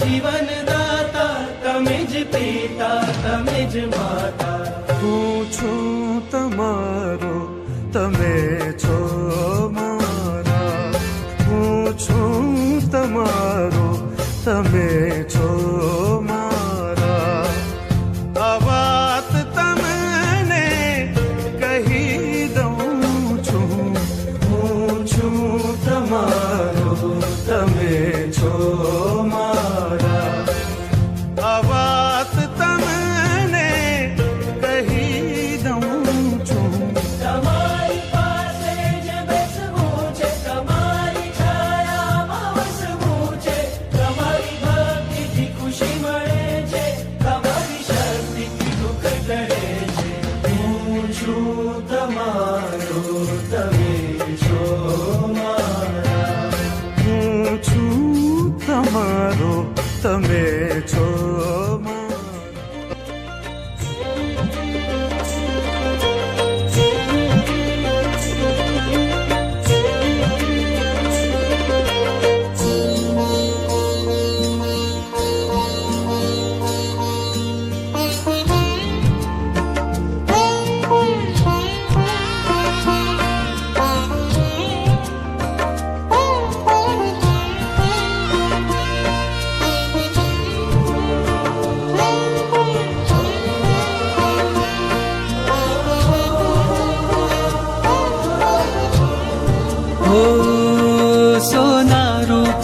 જીવન દાતા તમે જ પિતા તમે જ માતા હું છું તમારો તમે છો મારા હું છું તમારો તમે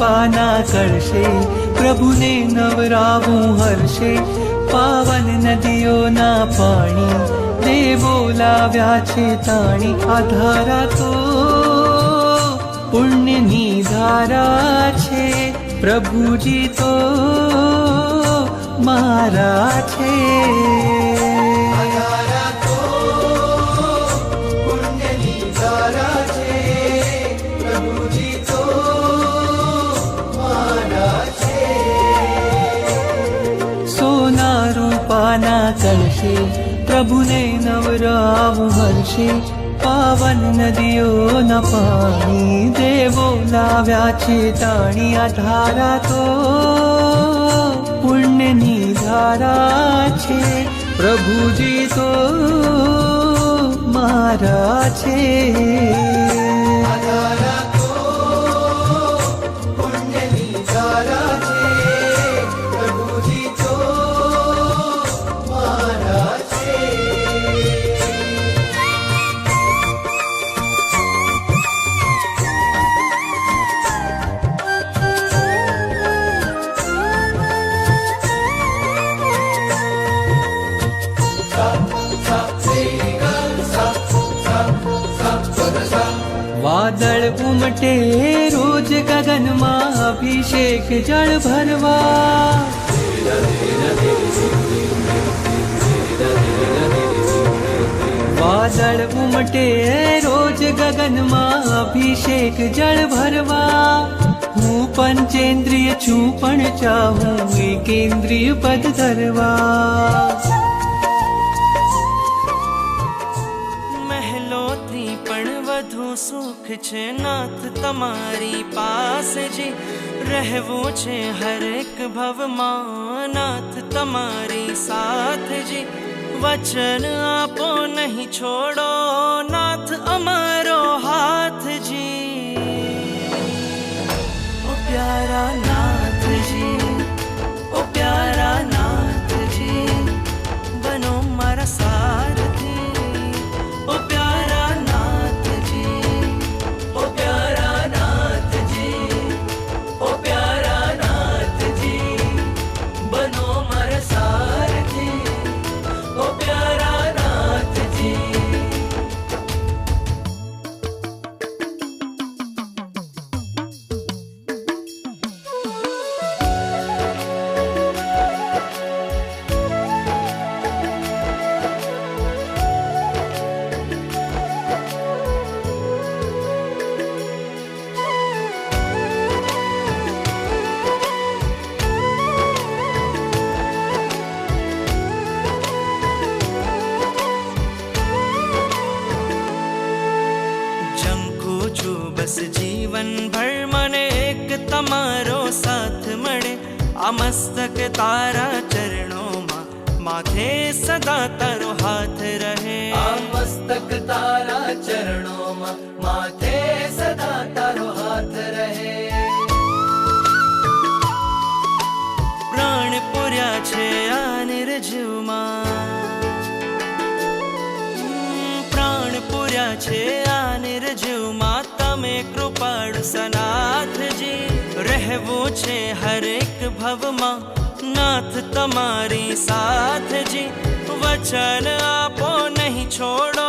રૂપાના કરશે પ્રભુને નવરાવું હર્ષે પાવન નદીઓના પાણી ને બોલાવ્યા છે તાણી આ ધારા તો પુણ્યની ધારા છે પ્રભુજી તો મારા છે સોના કલશે પ્રભુને નવરાવું હર્ષે, પાવન નદીઓના પાણી દેવો લાવ્યા છે તાણી આ ધારા તો. પુણ્યની ધારા છે પ્રભુજી તો મારા છે. વાદળ ઉમટે, રોજ ગગનમાં અભિષેક જળ ભરવા. વાદળ ઉમટે, રોજ ગગનમાં અભિષેક જળ ભરવા. હું પંચેન્દ્રિય છું, પણ ચાહું એકેન્દ્રિય પદ ધરવા. મહેલોથી સુખ છે નાથ તમારી પાસે જે રહેવું છે, હરેક ભવમાં નાથ તમારી સાથ જે. વચન આપો, નહીં છોડો નાથ, અમારો હાથજી જી. પ્યારા આ મસ્તક તારા ચરણોમાં માથે સદા તારો હાથ રહે આ મસ્તક તારા ચરણોમાં માથે સદા તારો હાથ રહે પ્રાણ પૂર્યા છે આ નિર્જીવમાં પ્રાણ પૂર્યા છે આ નિર્જીવમાં તમે કૃપાળ સનાથજી રહેવું છે હરેક ભવમાં. નાથ તમારી સાથે જી વચન આપો નહીં છોડો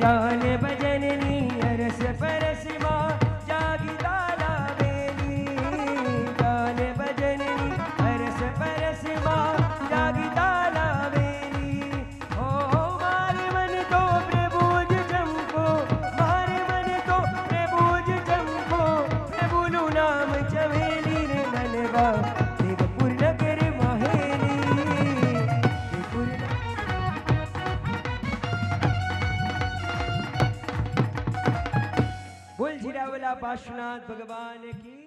जाने बजा પાર્શ્વનાથ ભગવાન કી